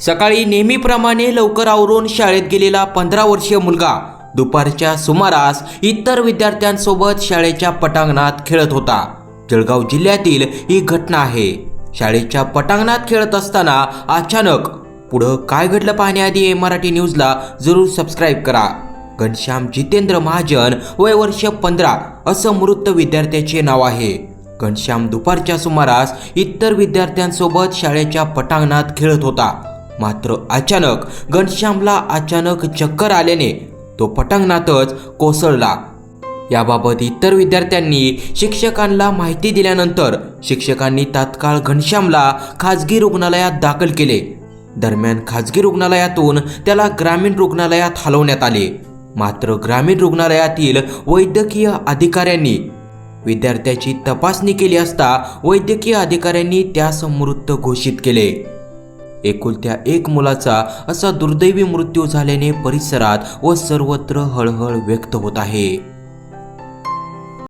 सकाळी नेहमीप्रमाणे लवकर आवरून शाळेत गेलेला पंधरा वर्षीय मुलगा दुपारच्या सुमारास इतर विद्यार्थ्यांसोबत शाळेच्या पटांगणात खेळत होता. जळगाव जिल्ह्यातील ही घटना आहे. शाळेच्या पटांगणात खेळत असताना अचानक पुढं काय घडलं पाहण्याआधी ए मराठी न्यूजला जरूर सबस्क्राईब करा. घनश्याम जितेंद्र महाजन वय वर्ष पंधरा असं मृत विद्यार्थ्याचे नाव आहे. घनश्याम दुपारच्या सुमारास इतर विद्यार्थ्यांसोबत शाळेच्या पटांगणात खेळत होता. मात्र अचानक घनश्यामला अचानक चक्कर आल्याने तो पटांगणातच कोसळला. याबाबत इतर विद्यार्थ्यांनी शिक्षकांना माहिती दिल्यानंतर शिक्षकांनी तात्काळ घनश्यामला खाजगी रुग्णालयात दाखल केले. दरम्यान खाजगी रुग्णालयातून त्याला ग्रामीण रुग्णालयात हलवण्यात आले. मात्र ग्रामीण रुग्णालयातील वैद्यकीय अधिकाऱ्यांनी विद्यार्थ्याची तपासणी केली असता वैद्यकीय अधिकाऱ्यांनी त्यास मृत घोषित केले. एकुलत्या एक मुलाचा असा दुर्दैवी मृत्यू झाल्याने परिसरात व सर्वत्र हळहळ व्यक्त होत आहे.